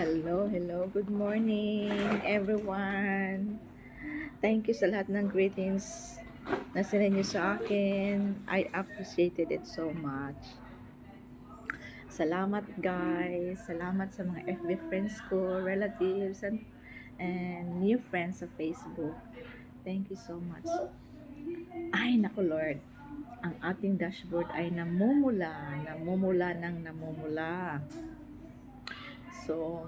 Hello, hello. Good morning, everyone. Thank you sa lahat ng greetings na sinend niyo sa akin. I appreciated it so much. Salamat, guys. Salamat sa mga FB friends ko, relatives, and, and new friends sa Facebook. Thank you so much. Ay, naku, Lord. Ang ating dashboard ay namumula, namumula ng namumula. So,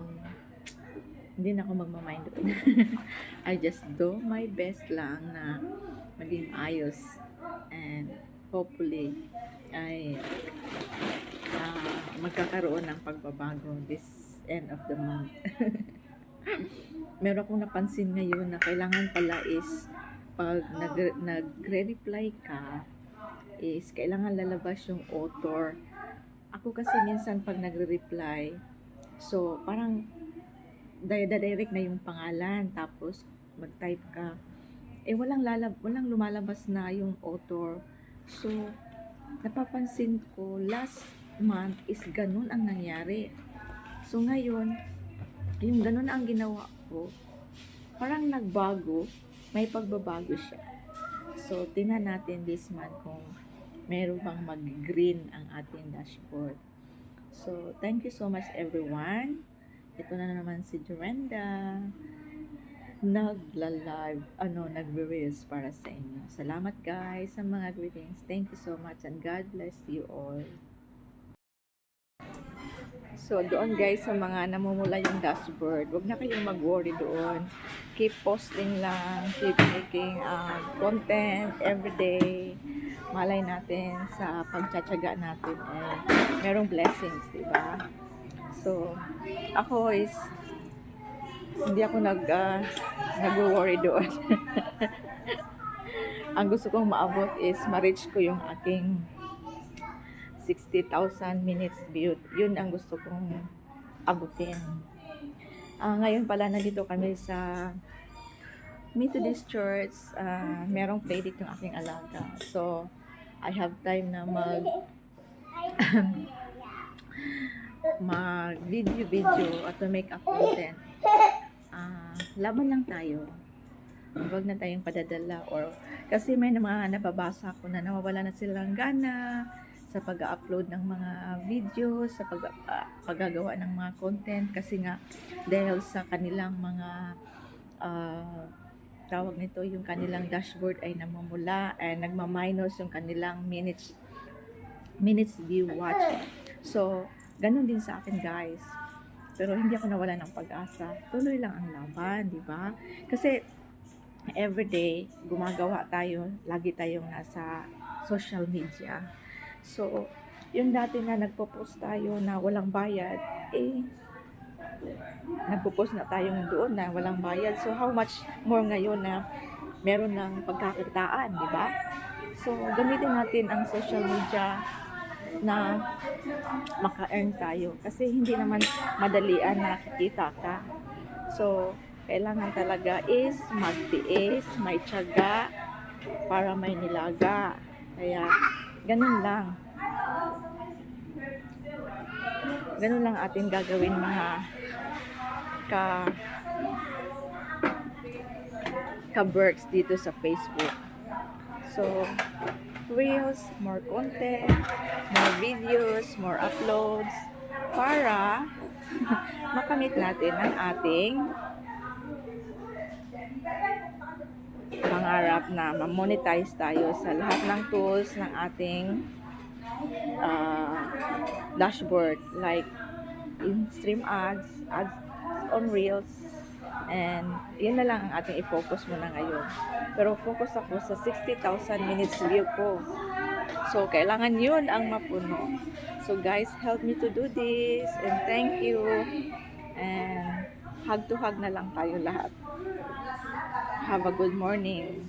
hindi na ako magmamind doon. I just do my best lang na maging ayos. And hopefully, ay ah, magkakaroon ng pagbabago this end of the month. Meron akong napansin ngayon na kailangan pala is pag nag- nagre-reply ka is kailangan lalabas yung author. Ako kasi minsan pag nagre-reply, so parang di- direct na yung pangalan tapos mag-type ka. Eh walang lalab walang lumalabas na yung author. So napapansin ko last month is ganun ang nangyari. So ngayon, yung ganun ang ginawa ko, parang nagbago, may pagbabago siya. So, tingnan natin this month kung meron bang mag-green ang ating dashboard. So, thank you so much everyone. Ito na naman si Jorenda. Nagla-live, ano, nagre-reels para sa inyo. Salamat guys sa mga greetings. Thank you so much and God bless you all. So, doon guys, sa mga namumula yung dashboard, huwag na kayong mag-worry doon. Keep posting lang, keep making uh, content every day. Malay natin sa pagtsatsaga natin eh, merong blessings, di ba? So, ako is, hindi ako nag, uh, nag-worry doon. Ang gusto kong maabot is ma-reach ko yung aking 60,000 minutes view. Yun ang gusto kong abutin. Ah, ngayon pala nandito kami sa Methodist Church. Ah, merong play dito yung aking alaga. So, I have time na mag mag video video at to make up content. Ah, laban lang tayo. Huwag na tayong padadala or kasi may mga nababasa ko na nawawala na silang gana sa pag-upload ng mga videos, sa pag ah, paggagawa ng mga content kasi nga dahil sa kanilang mga ah, tawag nito yung kanilang dashboard ay namumula and nagma-minus yung kanilang minutes minutes view watch. So, ganun din sa akin guys. Pero hindi ako nawala ng pag-asa. Tuloy lang ang laban, di ba? Kasi everyday gumagawa tayo, lagi tayong nasa social media. So, yung dati na nagpo-post tayo na walang bayad, eh, nagpo-post na tayo doon na walang bayad. So, how much more ngayon na meron ng pagkakitaan, di ba? So, gamitin natin ang social media na maka-earn tayo. Kasi hindi naman madalian na kikita ka. So, kailangan talaga is magtiis, may tiyaga, para may nilaga. Kaya, ganun lang. Ganun lang ating gagawin mga ka ka-works dito sa Facebook. So, reels, more content, more videos, more uploads para makamit natin ang ating pangarap na ma-monetize tayo sa lahat ng tools ng ating uh, dashboard like in stream ads, ads on reels, and yun na lang ang ating i-focus muna ngayon. Pero focus ako sa 60,000 minutes view ko. So, kailangan yun ang mapuno. So, guys, help me to do this. And thank you. And hug to hug na lang tayo lahat. Have a good morning.